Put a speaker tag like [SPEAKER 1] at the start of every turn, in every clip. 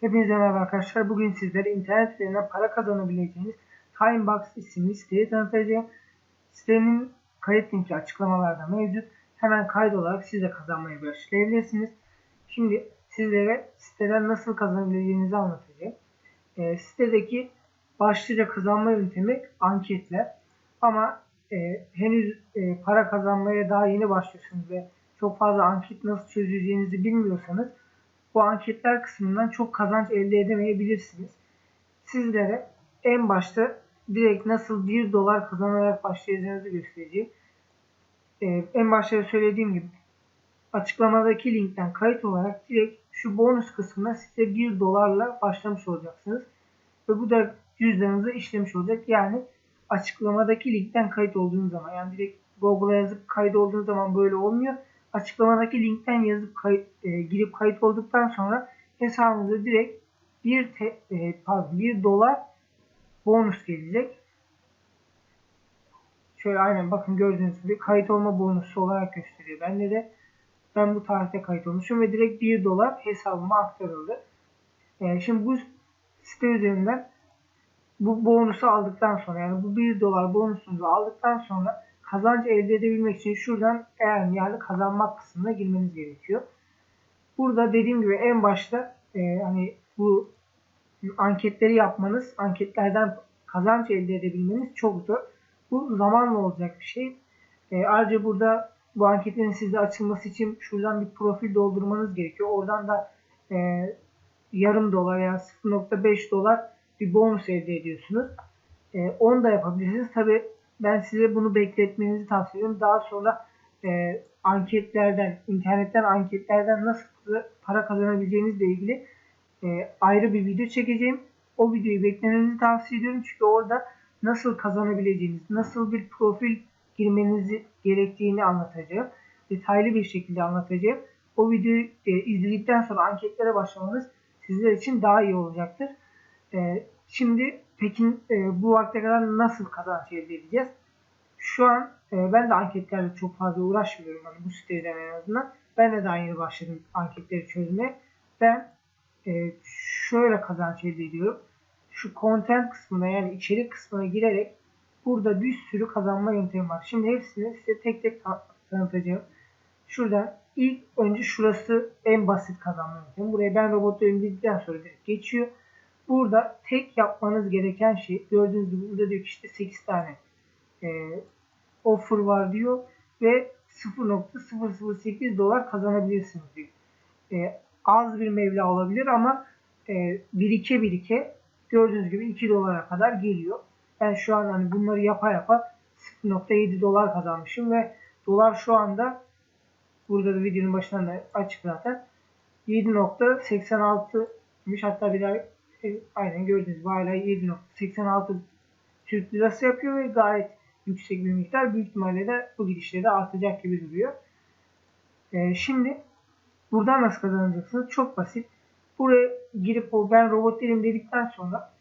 [SPEAKER 1] Hepinize merhaba arkadaşlar. Bugün sizlere internet üzerinden para kazanabileceğiniz Timebox isimli siteyi tanıtacağım. Sitenin kayıt linki açıklamalarda mevcut. Hemen kaydolarak siz de kazanmaya başlayabilirsiniz. Şimdi sizlere siteden nasıl kazanabileceğinizi anlatacağım. E, sitedeki başlıca kazanma yöntemi anketler. Ama e, henüz e, para kazanmaya daha yeni başlıyorsunuz ve çok fazla anket nasıl çözeceğinizi bilmiyorsanız bu anketler kısmından çok kazanç elde edemeyebilirsiniz. Sizlere en başta direkt nasıl 1 dolar kazanarak başlayacağınızı göstereceğim. Ee, en başta söylediğim gibi açıklamadaki linkten kayıt olarak direkt şu bonus kısmına size 1 dolarla başlamış olacaksınız. Ve bu da cüzdanınıza işlemiş olacak. Yani açıklamadaki linkten kayıt olduğunuz zaman yani direkt Google'a yazıp kayıt olduğunuz zaman böyle olmuyor açıklamadaki linkten yazıp kayıt, e, girip kayıt olduktan sonra hesabınıza direkt 1 te, e, pardon 1 dolar bonus gelecek. Şöyle aynen bakın gördüğünüz gibi kayıt olma bonusu olarak gösteriyor. Bende de ben bu tarihte kayıt olmuşum ve direkt 1 dolar hesabıma aktarıldı. E, şimdi bu site üzerinden bu bonusu aldıktan sonra yani bu 1 dolar bonusunuzu aldıktan sonra kazanç elde edebilmek için şuradan eğer yani kazanmak kısmına girmeniz gerekiyor. Burada dediğim gibi en başta e, hani bu anketleri yapmanız, anketlerden kazanç elde edebilmeniz çok zor. Bu zamanla olacak bir şey. E, ayrıca burada bu anketlerin sizde açılması için şuradan bir profil doldurmanız gerekiyor. Oradan da e, yarım dolar yani 0.5 dolar bir bonus elde ediyorsunuz. E, onu da yapabilirsiniz. Tabi ben size bunu bekletmenizi tavsiye ediyorum. Daha sonra e, anketlerden, internetten anketlerden nasıl para kazanabileceğinizle ilgili e, ayrı bir video çekeceğim. O videoyu beklemenizi tavsiye ediyorum. Çünkü orada nasıl kazanabileceğiniz, nasıl bir profil girmenizi gerektiğini anlatacağım. Detaylı bir şekilde anlatacağım. O videoyu e, izledikten sonra anketlere başlamanız sizler için daha iyi olacaktır. E, şimdi Peki e, bu vakte kadar nasıl kazanç elde edeceğiz? Şu an e, ben de anketlerle çok fazla uğraşmıyorum hani bu siteden en azından. Ben de daha yeni başladım anketleri çözmeye. Ben e, şöyle kazanç elde ediyorum. Şu content kısmına yani içerik kısmına girerek burada bir sürü kazanma yöntemi var. Şimdi hepsini size tek tek tanıtacağım. Şuradan ilk önce şurası en basit kazanma yöntemi. Buraya ben robotları indirdikten sonra direkt geçiyor. Burada tek yapmanız gereken şey gördüğünüz gibi burada diyor ki işte 8 tane e, offer var diyor ve 0.008 dolar kazanabilirsiniz diyor. E, az bir meblağ olabilir ama e, birike birike gördüğünüz gibi 2 dolara kadar geliyor. Ben şu an hani bunları yapa yapa 0.7 dolar kazanmışım ve dolar şu anda burada da videonun başında da açık zaten 7.86 hatta bir daha e, aynen gördüğünüz gibi hala 7.86 Türk lirası yapıyor ve gayet yüksek bir miktar. Büyük ihtimalle de bu gidişle de artacak gibi duruyor. E, şimdi buradan nasıl kazanacaksınız? Çok basit. Buraya girip o ben robot değilim dedikten sonra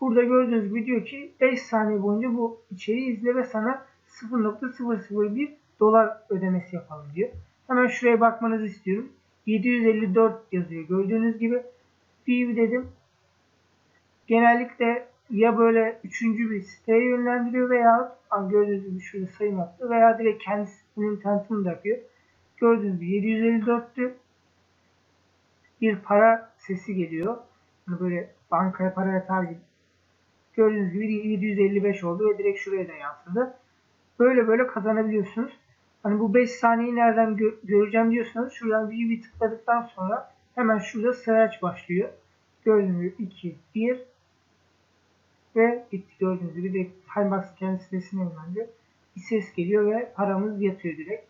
[SPEAKER 1] burada gördüğünüz gibi diyor ki 5 saniye boyunca bu içeriği izle ve sana 0.001 dolar ödemesi yapalım diyor. Hemen şuraya bakmanızı istiyorum. 754 yazıyor. Gördüğünüz gibi view dedim genellikle ya böyle üçüncü bir siteye yönlendiriyor veya gördüğünüz gibi şurada sayım yaptı veya direkt kendisinin tanıtımını da yapıyor. Gördüğünüz gibi 754'tü. Bir para sesi geliyor. Hani böyle bankaya para yatar gibi. Gördüğünüz gibi 755 oldu ve direkt şuraya da yansıdı. Böyle böyle kazanabiliyorsunuz. Hani bu 5 saniyeyi nereden gö göreceğim diyorsanız şuradan bir, bir tıkladıktan sonra hemen şurada search başlıyor. Gördüğünüz gibi 2, 1, ve gitti gördüğünüz gibi direkt Timebox kendi sitesine yönlendi. Bir ses geliyor ve paramız yatıyor direkt.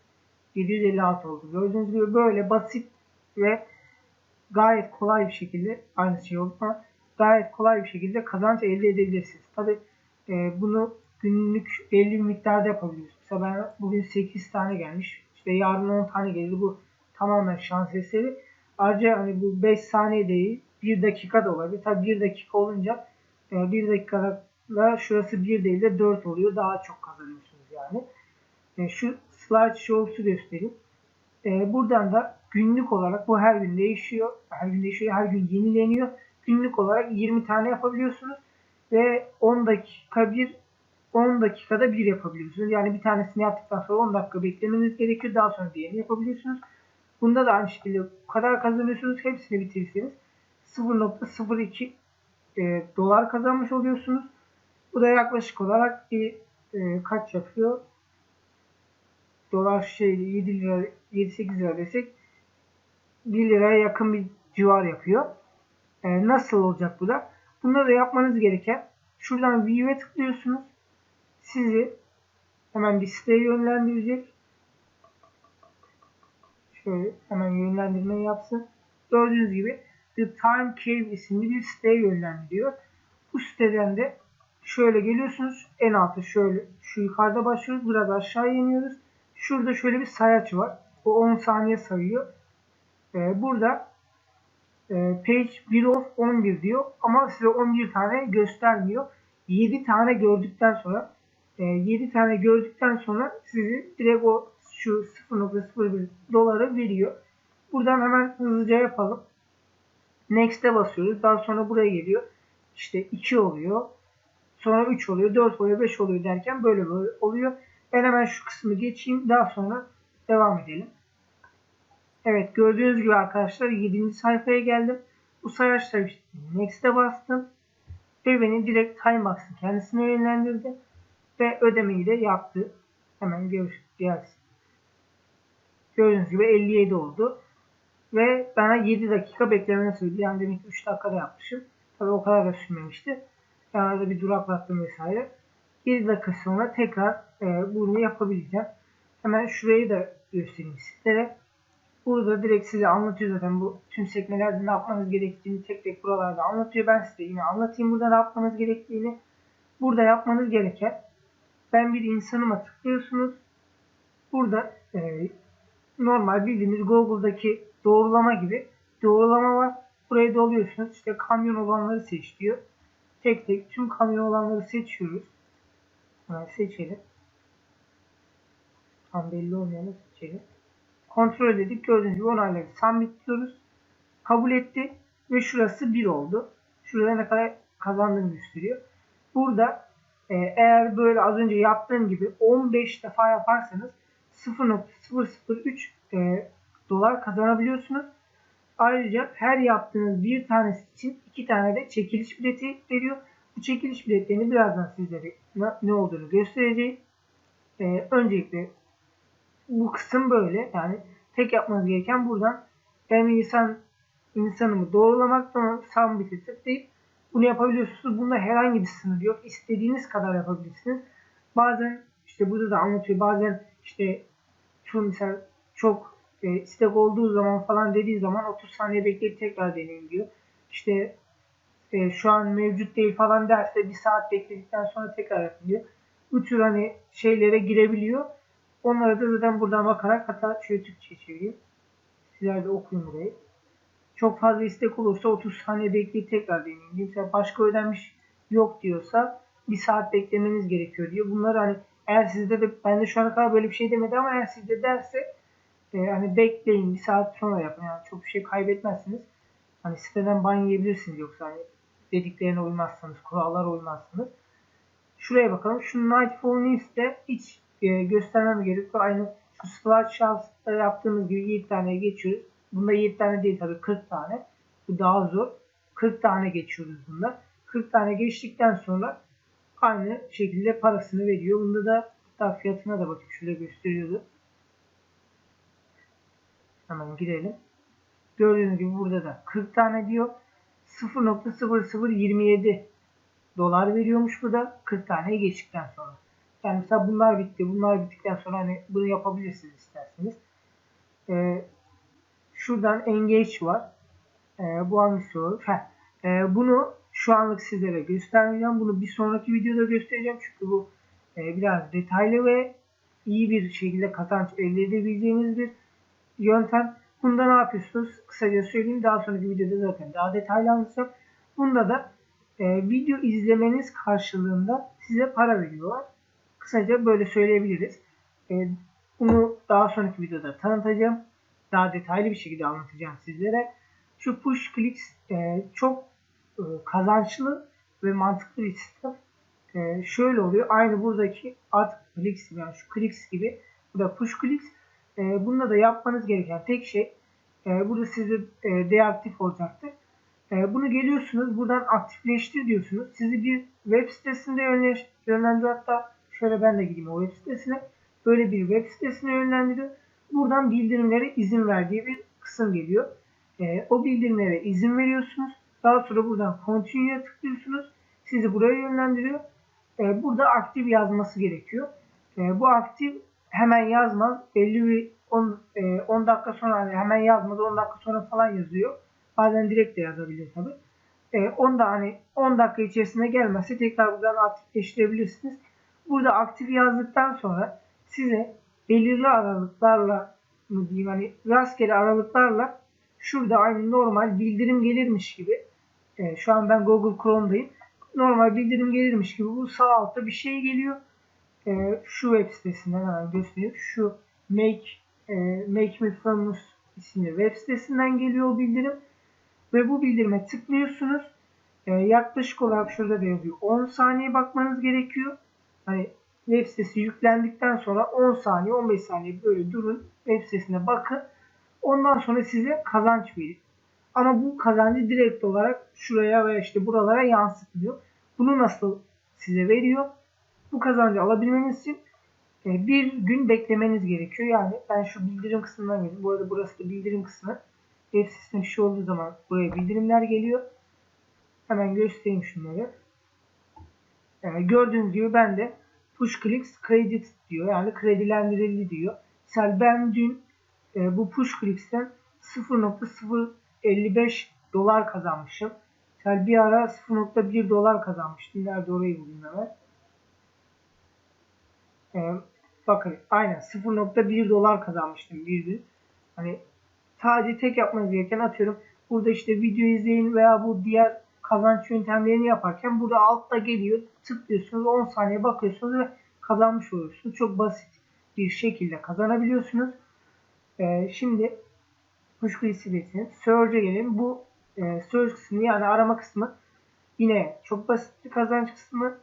[SPEAKER 1] 756 oldu. Gördüğünüz gibi böyle basit ve gayet kolay bir şekilde aynı şey oldu ama gayet kolay bir şekilde kazanç elde edebilirsiniz. Tabi e, bunu günlük belli bir miktarda yapabiliyorsunuz. Mesela ben bugün 8 tane gelmiş. İşte yarın 10 tane gelir. Bu tamamen şans eseri. Ayrıca hani bu 5 saniye değil 1 dakika da olabilir. Tabi 1 dakika olunca 1 dakikada şurası 1 değil de 4 oluyor. Daha çok kazanıyorsunuz yani. E, şu slide show'su göstereyim. E, buradan da günlük olarak bu her gün değişiyor. Her gün değişiyor. Her gün yenileniyor. günlük olarak 20 tane yapabiliyorsunuz ve 10 dakika bir 10 dakikada bir yapabiliyorsunuz. Yani bir tanesini yaptıktan sonra 10 dakika beklemeniz gerekiyor. Daha sonra diğerini yapabiliyorsunuz. Bunda da aynı şekilde kadar kazanıyorsunuz. Hepsini bitirirseniz 0.02 e, dolar kazanmış oluyorsunuz. Bu da yaklaşık olarak bir e, kaç yapıyor? Dolar şey 7 lira 7-8 lira desek 1 liraya yakın bir civar yapıyor. E, nasıl olacak bu da? Bunda da yapmanız gereken şuradan view'e tıklıyorsunuz. Sizi hemen bir siteye yönlendirecek. Şöyle hemen yönlendirme yapsın. Gördüğünüz gibi The Time Cave isimli bir siteye yönlendiriyor. Bu siteden de şöyle geliyorsunuz. En altta şöyle şu yukarıda başlıyoruz. Biraz aşağı iniyoruz. Şurada şöyle bir sayaç var. O 10 saniye sayıyor. Ee, burada e, page 1 of 11 diyor. Ama size 11 tane göstermiyor. 7 tane gördükten sonra e, 7 tane gördükten sonra sizi direkt o şu 0.01 doları veriyor. Buradan hemen hızlıca yapalım. Next'e basıyoruz. Daha sonra buraya geliyor. İşte 2 oluyor. Sonra 3 oluyor, 4 oluyor, 5 oluyor derken böyle böyle oluyor. Ben hemen şu kısmı geçeyim. Daha sonra devam edelim. Evet gördüğünüz gibi arkadaşlar 7. sayfaya geldim. Bu sayaçta işte Next'e bastım. Ve beni direkt Timebox'ın kendisine yönlendirdi. Ve ödemeyi de yaptı. Hemen görüş gelsin. Gördüğünüz gibi 57 oldu. Ve bana 7 dakika beklemeni söyledi. Yani demek ki 3 dakikada yapmışım. Tabi o kadar da sürmemişti. Ben arada bir duraklattım vesaire. 7 dakika sonra tekrar e, bunu yapabileceğim. Hemen şurayı da göstereyim sizlere. Burada direkt size anlatıyor zaten bu tüm sekmelerde ne yapmanız gerektiğini tek tek buralarda anlatıyor. Ben size yine anlatayım burada ne yapmanız gerektiğini. Burada yapmanız gereken ben bir insanıma tıklıyorsunuz. Burada e, normal bildiğimiz Google'daki doğrulama gibi doğrulama var. Buraya doluyorsunuz. İşte kamyon olanları seç diyor. Tek tek tüm kamyon olanları seçiyoruz. Hemen seçelim. Tam belli olmayanı seçelim. Kontrol edip gördüğünüz gibi onayladı. Submit diyoruz. Kabul etti ve şurası 1 oldu. Şurada ne kadar kazandığını gösteriyor. Burada e, eğer böyle az önce yaptığım gibi 15 defa yaparsanız 0.003 e, dolar kazanabiliyorsunuz. Ayrıca her yaptığınız bir tanesi için iki tane de çekiliş bileti veriyor. Bu çekiliş biletlerini birazdan sizlere ne olduğunu göstereceğim. Ee, öncelikle bu kısım böyle. Yani tek yapmanız gereken buradan ben insan insanımı doğrulamak sonra submit'e tıklayıp bunu yapabiliyorsunuz. Bunda herhangi bir sınır yok. İstediğiniz kadar yapabilirsiniz. Bazen işte burada da anlatıyor. Bazen işte şu mesela çok e, istek olduğu zaman falan dediği zaman 30 saniye bekleyip tekrar deneyin diyor. İşte e, şu an mevcut değil falan derse bir saat bekledikten sonra tekrar yapıyor. Bu tür hani şeylere girebiliyor. Onları da zaten buradan bakarak hatta şöyle Türkçe çevireyim. Sizler de okuyun burayı. Çok fazla istek olursa 30 saniye bekleyip tekrar deneyin. Mesela başka ödenmiş yok diyorsa bir saat beklemeniz gerekiyor diyor. Bunları hani eğer sizde de ben de şu ana kadar böyle bir şey demedi ama eğer sizde derse e, hani bekleyin bir saat sonra yapın. Yani çok bir şey kaybetmezsiniz. Hani siteden ban yiyebilirsiniz yoksa hani dediklerine uymazsanız, kurallara uymazsınız. Şuraya bakalım. Şu Nightfall News'te hiç e, göstermem gerekiyor. Aynı şu Splash yaptığımız gibi 7 tane geçiyoruz. Bunda 7 tane değil tabii 40 tane. Bu daha zor. 40 tane geçiyoruz bunda. 40 tane geçtikten sonra aynı şekilde parasını veriyor. Bunda da hatta fiyatına da bakayım şurada gösteriyordu. Hemen girelim. Gördüğünüz gibi burada da 40 tane diyor. 0.0027 dolar veriyormuş burada 40 taneye geçtikten sonra. Yani mesela bunlar bitti. Bunlar bittikten sonra hani bunu yapabilirsiniz isterseniz. Ee, şuradan engage var. Ee, bu hangisi olur? Heh. Ee, bunu şu anlık sizlere göstermeyeceğim. Bunu bir sonraki videoda göstereceğim. Çünkü bu e, biraz detaylı ve iyi bir şekilde kazanç elde edebileceğiniz bir yöntem. Bunda ne yapıyorsunuz? Kısaca söyleyeyim. Daha sonraki videoda zaten daha detaylı anlatacağım. Bunda da e, video izlemeniz karşılığında size para veriyorlar. Kısaca böyle söyleyebiliriz. E, bunu daha sonraki videoda tanıtacağım. Daha detaylı bir şekilde anlatacağım sizlere. Şu push clicks e, çok e, kazançlı ve mantıklı bir sistem. E, şöyle oluyor. Aynı buradaki at clicks yani şu clicks gibi bu da push clicks. E, bunda da yapmanız gereken tek şey e, burada size e, deaktif olacaktır. E, bunu geliyorsunuz buradan aktifleştir diyorsunuz. Sizi bir web sitesinde yönlendiriyor. Hatta şöyle ben de gideyim o web sitesine. Böyle bir web sitesine yönlendiriyor. Buradan bildirimlere izin verdiği bir kısım geliyor. E, o bildirimlere izin veriyorsunuz. Daha sonra buradan continue'ya tıklıyorsunuz. Sizi buraya yönlendiriyor. E, burada aktif yazması gerekiyor. E, bu aktif hemen yazmaz. Belli bir 10, e, 10 dakika sonra hani hemen yazmaz 10 dakika sonra falan yazıyor. Bazen direkt de yazabilir tabi. E, 10 da hani 10 dakika içerisinde gelmezse tekrar buradan aktifleştirebilirsiniz. Burada aktif yazdıktan sonra size belirli aralıklarla mı diyeyim hani rastgele aralıklarla şurada aynı normal bildirim gelirmiş gibi e, şu an ben Google Chrome'dayım. Normal bildirim gelirmiş gibi bu sağ altta bir şey geliyor. E, şu web sitesinden hemen göstereyim. Şu Make e, Make Me Famous isimli web sitesinden geliyor o bildirim. Ve bu bildirime tıklıyorsunuz. E, yaklaşık olarak şurada da yazıyor. 10 saniye bakmanız gerekiyor. Hani web sitesi yüklendikten sonra 10 saniye 15 saniye böyle durun. Web sitesine bakın. Ondan sonra size kazanç verir. Ama bu kazancı direkt olarak şuraya veya işte buralara yansıtmıyor. Bunu nasıl size veriyor? Bu kazancı alabilmeniz için e, bir gün beklemeniz gerekiyor. Yani ben şu bildirim kısmından geldim. Bu arada burası da bildirim kısmı. Web sitesinde bir şey olduğu zaman buraya bildirimler geliyor. Hemen göstereyim şunları. Yani e, gördüğünüz gibi ben de push clicks credit diyor. Yani kredilendirildi diyor. Mesela ben dün e, bu push clicks'ten 0.055 dolar kazanmışım. Mesela bir ara 0.1 dolar kazanmıştım. Nerede orayı bulayım hemen. Ee, bakın aynen 0.1 dolar kazanmıştım bir gün. Hani sadece tek yapmanız gereken atıyorum. Burada işte video izleyin veya bu diğer kazanç yöntemlerini yaparken burada altta geliyor. Tıklıyorsunuz 10 saniye bakıyorsunuz ve kazanmış oluyorsunuz. Çok basit bir şekilde kazanabiliyorsunuz. Ee, şimdi kuşku listesinin Search'e gelelim. Bu e, Search kısmı yani arama kısmı yine çok basit bir kazanç kısmı.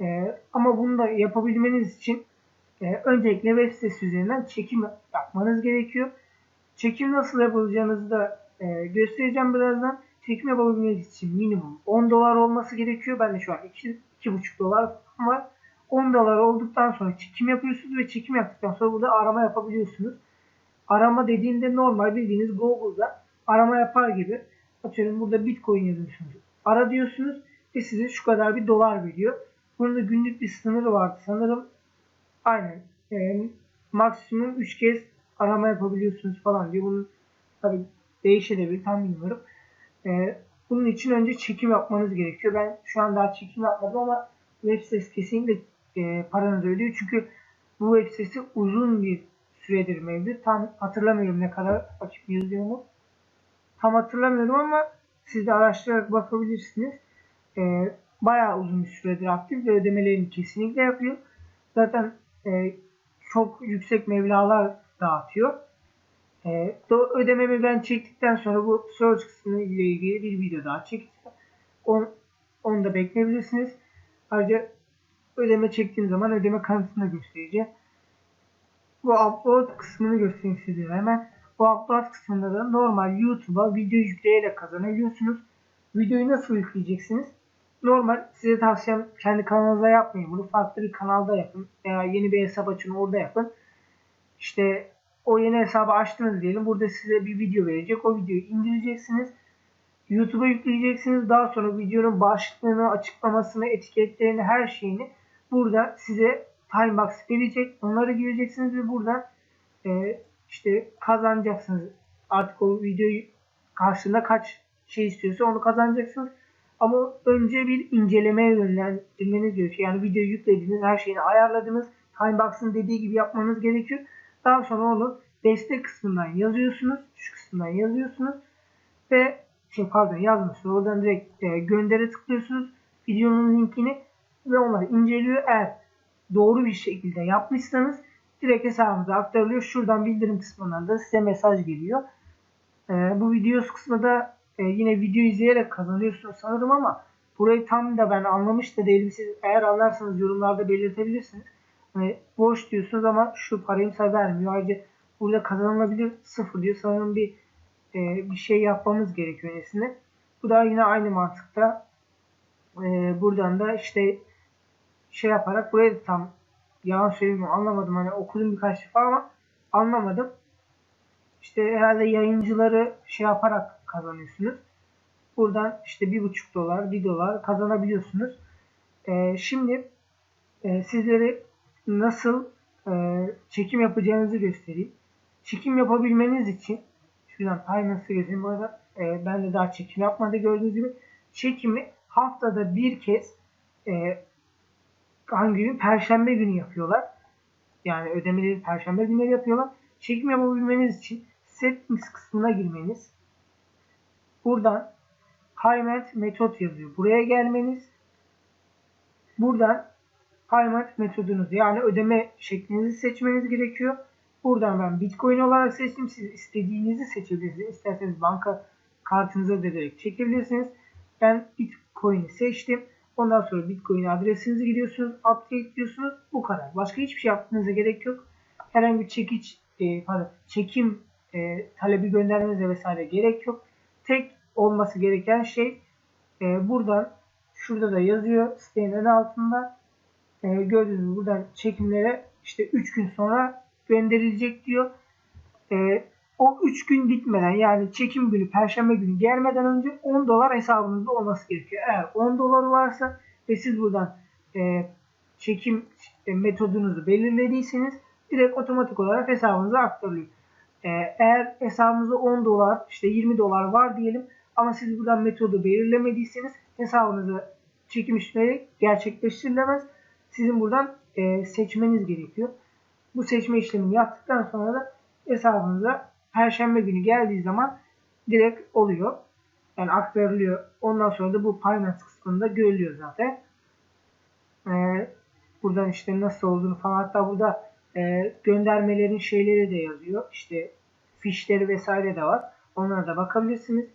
[SPEAKER 1] E, ama bunu da yapabilmeniz için e, öncelikle web sitesi üzerinden çekim yapmanız gerekiyor. Çekim nasıl yapılacağınızı da e, göstereceğim birazdan. Çekim yapabilmeniz için minimum 10 dolar olması gerekiyor. Ben de şu an 2,5 dolar var. 10 dolar olduktan sonra çekim yapıyorsunuz ve çekim yaptıktan sonra burada arama yapabiliyorsunuz. Arama dediğinde normal bildiğiniz Google'da arama yapar gibi atıyorum burada Bitcoin yazıyorsunuz. Ara diyorsunuz ve size şu kadar bir dolar veriyor. Bunun da günlük bir sınırı vardı. Sanırım aynen e, maksimum 3 kez arama yapabiliyorsunuz falan diyor. Bunun tabi değişebilir tam bilmiyorum. E, bunun için önce çekim yapmanız gerekiyor. Ben şu an daha çekim yapmadım ama web sitesi kesinlikle e, paranızı ödüyor. Çünkü bu web sitesi uzun bir süredir mevcut. Tam hatırlamıyorum ne kadar açık yazıyor mu. Tam hatırlamıyorum ama siz de araştırarak bakabilirsiniz. E, bayağı uzun bir süredir aktif ve ödemelerini kesinlikle yapıyor. Zaten e, çok yüksek mevlalar dağıtıyor. E, ödememi ben çektikten sonra bu search kısmı ile ilgili bir video daha çekeceğim. On, onu da bekleyebilirsiniz. Ayrıca ödeme çektiğim zaman ödeme kanıtını göstereceğim. Bu upload kısmını göstereyim size hemen. Bu upload kısmında da normal YouTube'a video yükleyerek kazanabiliyorsunuz. Videoyu nasıl yükleyeceksiniz? Normal size tavsiyem kendi kanalınızda yapmayın. Bunu farklı bir kanalda yapın. Veya yeni bir hesap açın orada yapın. İşte o yeni hesabı açtınız diyelim. Burada size bir video verecek. O videoyu indireceksiniz. YouTube'a yükleyeceksiniz. Daha sonra videonun başlığını, açıklamasını, etiketlerini, her şeyini burada size Timebox verecek. Onları gireceksiniz ve buradan e, işte kazanacaksınız. Artık o videoyu karşında kaç şey istiyorsa onu kazanacaksınız. Ama önce bir incelemeye yönlendirmeniz gerekiyor. Yani videoyu yüklediğiniz, her şeyini ayarladınız. Timebox'ın dediği gibi yapmanız gerekiyor. Daha sonra onu destek kısmından yazıyorsunuz. Şu kısmından yazıyorsunuz. Ve şey pardon yazmışsınız. Oradan direkt e, göndere tıklıyorsunuz. Videonun linkini ve onları inceliyor. Eğer doğru bir şekilde yapmışsanız direkt hesabınıza aktarılıyor. Şuradan bildirim kısmından da size mesaj geliyor. E, bu videos kısmında e, e, yine video izleyerek kazanıyorsunuz sanırım ama burayı tam da ben anlamış da değilim. Siz eğer anlarsanız yorumlarda belirtebilirsiniz. Hani boş diyorsunuz ama şu parayı mesela vermiyor. Ayrıca burada kazanılabilir sıfır diyor. Sanırım bir e, bir şey yapmamız gerekiyor öncesinde. Bu da yine aynı mantıkta. E, buradan da işte şey yaparak burayı da tam yalan söyleyeyim anlamadım. Hani okudum birkaç defa ama anlamadım. İşte herhalde yayıncıları şey yaparak kazanıyorsunuz. Buradan işte bir buçuk dolar, bir dolar kazanabiliyorsunuz. E, şimdi e, sizlere nasıl e, çekim yapacağınızı göstereyim. Çekim yapabilmeniz için şuradan Binance'ı göstereyim. Bu arada e, ben de daha çekim yapmadı gördüğünüz gibi. Çekimi haftada bir kez hangi gün? Perşembe günü yapıyorlar. Yani ödemeleri perşembe günleri yapıyorlar. Çekim yapabilmeniz için settings kısmına girmeniz. Buradan payment metot yazıyor. Buraya gelmeniz. Buradan payment metodunuz yani ödeme şeklinizi seçmeniz gerekiyor. Buradan ben Bitcoin olarak seçtim. Siz istediğinizi seçebilirsiniz. İsterseniz banka kartınıza ödeyerek çekebilirsiniz. Ben Bitcoin'i seçtim. Ondan sonra Bitcoin adresinizi giriyorsunuz. Update diyorsunuz. Bu kadar. Başka hiçbir şey yapmanıza gerek yok. Herhangi bir çekiç, e, pardon, çekim e, talebi göndermenize vesaire gerek yok. Tek olması gereken şey e, buradan şurada da yazıyor sitenin en altında e, gördüğünüz gibi buradan çekimlere işte 3 gün sonra gönderilecek diyor. E, o 3 gün bitmeden yani çekim günü perşembe günü gelmeden önce 10 dolar hesabınızda olması gerekiyor. Eğer 10 dolar varsa ve siz buradan e, çekim metodunuzu belirlediyseniz direkt otomatik olarak hesabınıza aktarılıyor. E, eğer hesabınızda 10 dolar işte 20 dolar var diyelim ama siz buradan metodu belirlemediyseniz hesabınıza çekim işlemi gerçekleştirilemez. Sizin buradan e, seçmeniz gerekiyor. Bu seçme işlemini yaptıktan sonra da hesabınıza Perşembe günü geldiği zaman direkt oluyor. Yani aktarılıyor. Ondan sonra da bu Binance kısmında görülüyor zaten. Ee, buradan işte nasıl olduğunu falan hatta burada e, göndermelerin şeyleri de yazıyor. İşte fişleri vesaire de var. Onlara da bakabilirsiniz.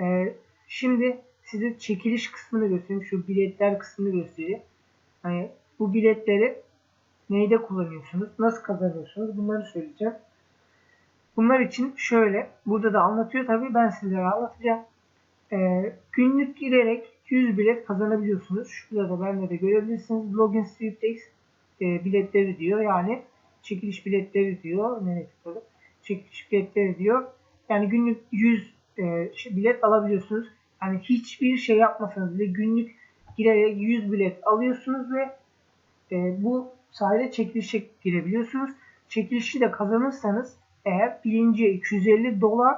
[SPEAKER 1] Ee, şimdi size çekiliş kısmını göstereyim. Şu biletler kısmını göstereyim. Hani bu biletleri neyde kullanıyorsunuz? Nasıl kazanıyorsunuz? Bunları söyleyeceğim. Bunlar için şöyle, burada da anlatıyor tabii ben sizlere anlatacağım. Ee, günlük girerek 100 bilet kazanabiliyorsunuz. Şurada da bende de görebilirsiniz. Login Sweepstakes e, biletleri diyor. Yani çekiliş biletleri diyor. Nereye tıkladım? Çekiliş biletleri diyor. Yani günlük 100 e, bilet alabiliyorsunuz. Yani hiçbir şey yapmasanız bile günlük girerek 100 bilet alıyorsunuz ve e, bu sayede çekilişe girebiliyorsunuz. Çekilişi de kazanırsanız eğer birinci 250 dolar,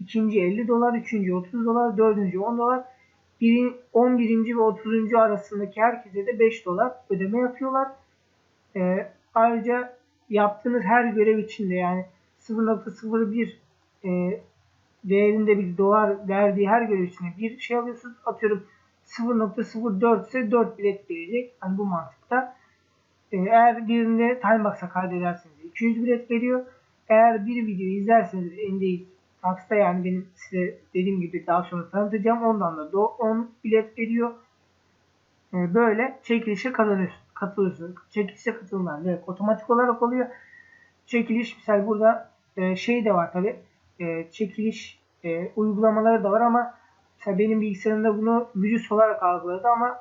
[SPEAKER 1] ikinci 50 dolar, üçüncü 30 dolar, dördüncü 10 dolar, birin, 11. ve 30. arasındaki herkese de 5 dolar ödeme yapıyorlar. Ee, ayrıca yaptığınız her görev için de yani 0.01 e, değerinde bir dolar verdiği her de bir şey alıyorsunuz. Atıyorum 0.04 ise 4 bilet gelecek. Hani bu mantıkta. Ee, eğer birinde time box'a kaydederseniz 200 bilet veriyor. Eğer bir video izlerseniz Indeed Tax'ta yani benim size dediğim gibi daha sonra tanıtacağım. Ondan da 10 bilet veriyor. Ee, böyle çekilişe kazanıyorsun. Katılıyorsun. Çekilişe katılımlar direkt otomatik olarak oluyor. Çekiliş mesela burada e, şey de var tabi. E, çekiliş e, uygulamaları da var ama mesela benim bilgisayarımda bunu virüs olarak algıladı ama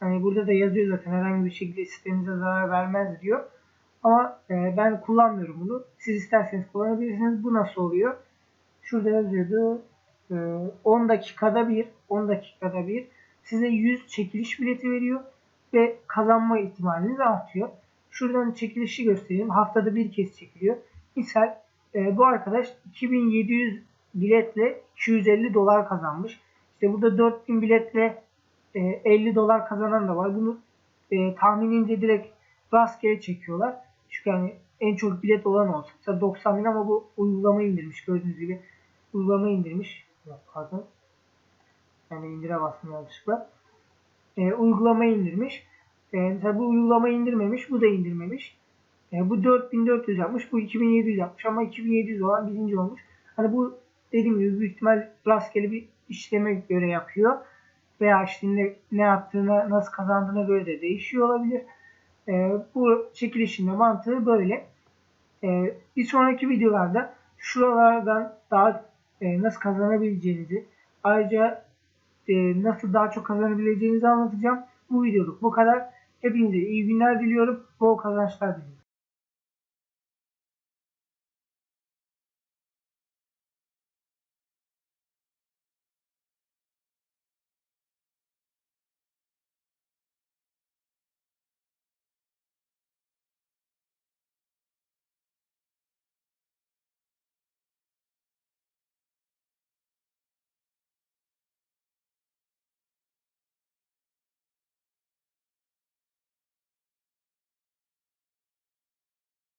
[SPEAKER 1] hani burada da yazıyor zaten herhangi bir şekilde sisteminize zarar vermez diyor. Ama e, ben kullanmıyorum bunu. Siz isterseniz kullanabilirsiniz. Bu nasıl oluyor? Şurada yazıyordu. E, 10 dakikada bir 10 dakikada bir size 100 çekiliş bileti veriyor ve kazanma ihtimaliniz artıyor. Şuradan çekilişi göstereyim. Haftada bir kez çekiliyor. Misal e, bu arkadaş 2700 biletle 250 dolar kazanmış. İşte burada 4000 biletle e, 50 dolar kazanan da var. Bunu e, tahminince direkt rastgele çekiyorlar. Çünkü hani en çok bilet olan olsa mesela 90 bin ama bu uygulama indirmiş gördüğünüz gibi. Uygulama indirmiş. Pardon. Yani indire bastım yanlışlıkla. E, uygulama indirmiş. E, mesela bu uygulama indirmemiş. Bu da indirmemiş. E, bu 4400 yapmış. Bu 2700 yapmış ama 2700 olan birinci olmuş. Hani bu dediğim gibi büyük ihtimal rastgele bir işleme göre yapıyor. Veya işte ne, yaptığına, nasıl kazandığına göre de değişiyor olabilir. E, bu çekilişin de mantığı böyle. E, bir sonraki videolarda şuralardan daha e, nasıl kazanabileceğinizi ayrıca e, nasıl daha çok kazanabileceğinizi anlatacağım. Bu videoluk bu kadar. Hepinize iyi günler diliyorum. Bol kazançlar diliyorum.